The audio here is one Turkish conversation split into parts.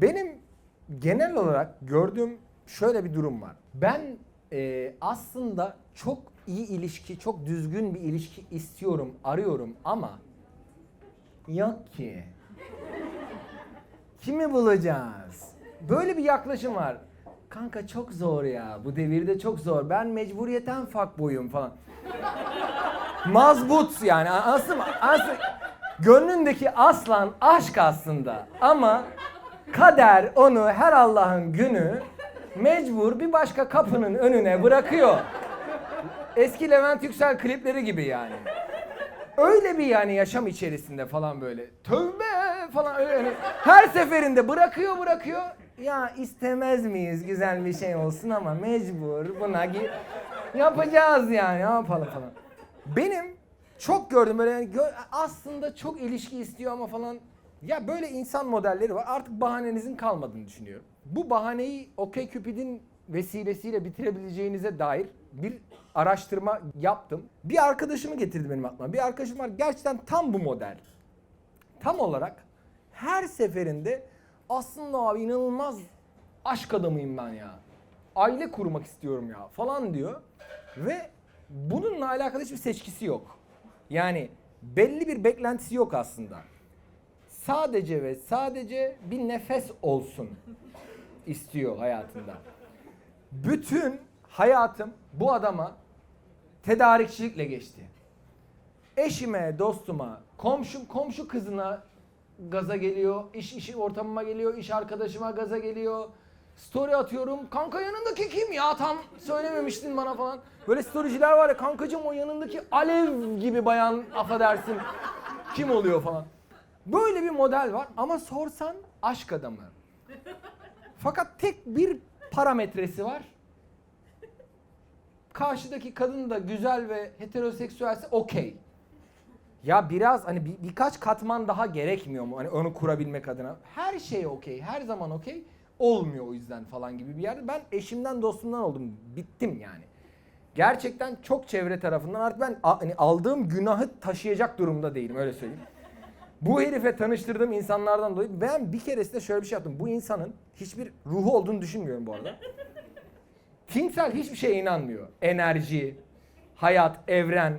Benim genel olarak gördüğüm şöyle bir durum var. Ben e, aslında çok iyi ilişki, çok düzgün bir ilişki istiyorum, arıyorum ama yok ki. Kimi bulacağız? Böyle bir yaklaşım var. Kanka çok zor ya. Bu devirde çok zor. Ben mecburiyeten fuckboy'um falan. Mazbut yani. Aslında, aslında gönlündeki aslan aşk aslında. Ama kader onu her Allah'ın günü mecbur bir başka kapının önüne bırakıyor. Eski Levent Yüksel klipleri gibi yani. Öyle bir yani yaşam içerisinde falan böyle. Tövbe falan öyle hani her seferinde bırakıyor bırakıyor. Ya istemez miyiz güzel bir şey olsun ama mecbur buna yapacağız yani ne yapalım falan. Benim çok gördüm böyle yani gö- aslında çok ilişki istiyor ama falan. Ya böyle insan modelleri var. Artık bahanenizin kalmadığını düşünüyorum. Bu bahaneyi OkCupid'in vesilesiyle bitirebileceğinize dair bir araştırma yaptım. Bir arkadaşımı getirdi benim aklıma. Bir arkadaşım var gerçekten tam bu model. Tam olarak her seferinde aslında abi inanılmaz aşk adamıyım ben ya. Aile kurmak istiyorum ya falan diyor. Ve bununla alakalı hiçbir seçkisi yok. Yani belli bir beklentisi yok aslında. Sadece ve sadece bir nefes olsun istiyor hayatında. Bütün hayatım bu adama tedarikçilikle geçti. Eşime, dostuma, komşum, komşu kızına gaza geliyor, iş işi ortamıma geliyor, iş arkadaşıma gaza geliyor. Story atıyorum. Kanka yanındaki kim ya? Tam söylememiştin bana falan. Böyle storyciler var ya kankacım o yanındaki alev gibi bayan affedersin. Kim oluyor falan. Böyle bir model var ama sorsan aşk adamı. Fakat tek bir parametresi var. Karşıdaki kadın da güzel ve heteroseksüelse okey. Ya biraz hani bir, birkaç katman daha gerekmiyor mu hani onu kurabilmek adına? Her şey okey, her zaman okey. Olmuyor o yüzden falan gibi bir yerde. Ben eşimden dostumdan oldum. Bittim yani. Gerçekten çok çevre tarafından artık ben hani aldığım günahı taşıyacak durumda değilim öyle söyleyeyim. Bu herife tanıştırdığım insanlardan dolayı ben bir keresinde şöyle bir şey yaptım. Bu insanın hiçbir ruhu olduğunu düşünmüyorum bu arada. Tinsel hiçbir şeye inanmıyor. Enerji, hayat, evren,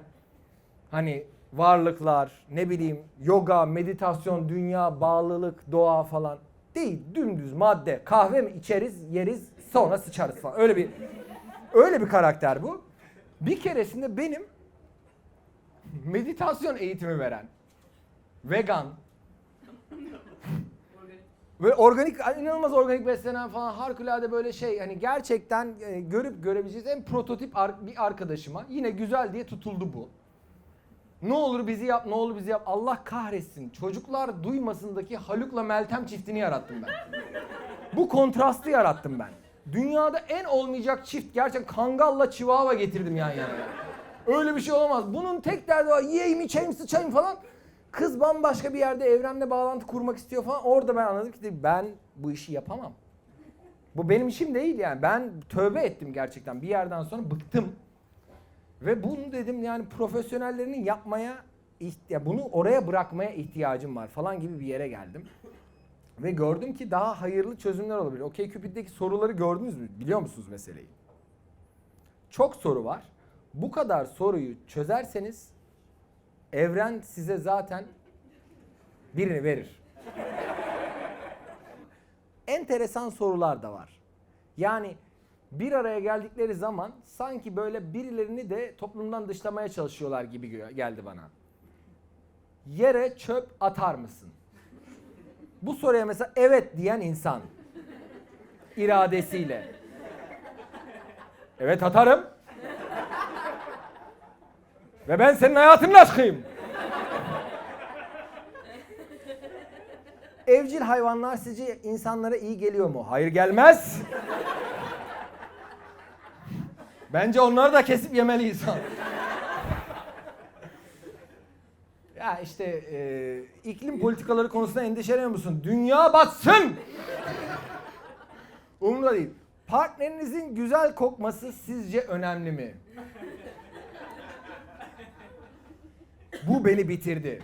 hani varlıklar, ne bileyim yoga, meditasyon, dünya, bağlılık, doğa falan. Değil, dümdüz madde. Kahve mi içeriz, yeriz, sonra sıçarız falan. Öyle bir öyle bir karakter bu. Bir keresinde benim meditasyon eğitimi veren vegan Böyle organik, inanılmaz organik beslenen falan harikulade böyle şey hani gerçekten e, görüp görebileceğiz en prototip ar- bir arkadaşıma yine güzel diye tutuldu bu. Ne olur bizi yap, ne olur bizi yap. Allah kahretsin. Çocuklar duymasındaki Haluk'la Meltem çiftini yarattım ben. Bu kontrastı yarattım ben. Dünyada en olmayacak çift gerçekten Kangal'la Chihuahua getirdim yan yana. Öyle bir şey olamaz. Bunun tek derdi var. Yiyeyim, içeyim, sıçayım falan. Kız bambaşka bir yerde evrenle bağlantı kurmak istiyor falan. Orada ben anladım ki ben bu işi yapamam. Bu benim işim değil yani. Ben tövbe ettim gerçekten. Bir yerden sonra bıktım. Ve bunu dedim yani profesyonellerinin yapmaya ihtiya bunu oraya bırakmaya ihtiyacım var falan gibi bir yere geldim. Ve gördüm ki daha hayırlı çözümler olabilir. OkCupid'deki soruları gördünüz mü? Biliyor musunuz meseleyi? Çok soru var. Bu kadar soruyu çözerseniz evren size zaten birini verir. Enteresan sorular da var. Yani bir araya geldikleri zaman sanki böyle birilerini de toplumdan dışlamaya çalışıyorlar gibi geldi bana. Yere çöp atar mısın? Bu soruya mesela evet diyen insan iradesiyle. Evet atarım. Ve ben senin hayatının aşkıyım. Evcil hayvanlar sizce insanlara iyi geliyor mu? Hayır gelmez. Bence onları da kesip yemeliyiz. ya işte e, iklim politikaları konusunda endişeleniyor musun? Dünya batsın! Umurumda değil. Partnerinizin güzel kokması sizce önemli mi? Bu beni bitirdi.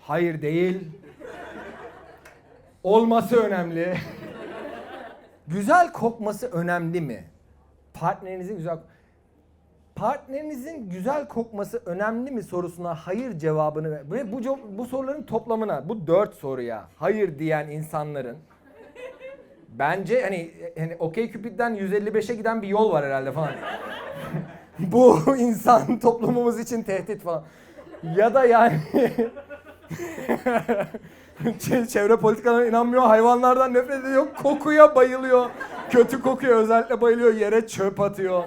Hayır değil. olması önemli. güzel kokması önemli mi? Partnerinizin güzel Partnerinizin güzel kokması önemli mi sorusuna hayır cevabını ve bu bu soruların toplamına bu dört soruya hayır diyen insanların bence hani hani okey Cupid'den 155'e giden bir yol var herhalde falan. bu insan toplumumuz için tehdit falan. Ya da yani Çe- çevre politikalarına inanmıyor, hayvanlardan nefret ediyor, kokuya bayılıyor. Kötü kokuya özellikle bayılıyor, yere çöp atıyor.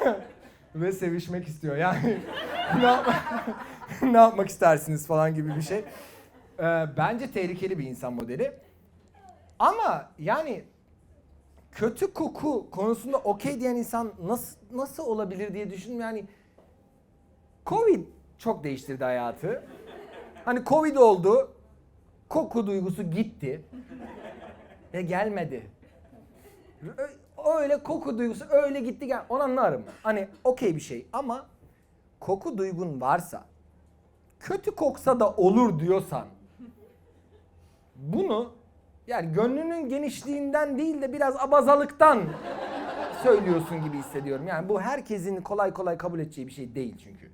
Ve sevişmek istiyor. Yani ne, yap- ne yapmak istersiniz falan gibi bir şey. Ee, bence tehlikeli bir insan modeli. Ama yani kötü koku konusunda okey diyen insan nasıl nasıl olabilir diye düşündüm. Yani Covid çok değiştirdi hayatı. Hani Covid oldu. Koku duygusu gitti. Ve gelmedi. Öyle koku duygusu öyle gitti gel. Onu anlarım. Hani okey bir şey ama koku duygun varsa kötü koksa da olur diyorsan bunu yani gönlünün genişliğinden değil de biraz abazalıktan söylüyorsun gibi hissediyorum. Yani bu herkesin kolay kolay kabul edeceği bir şey değil çünkü.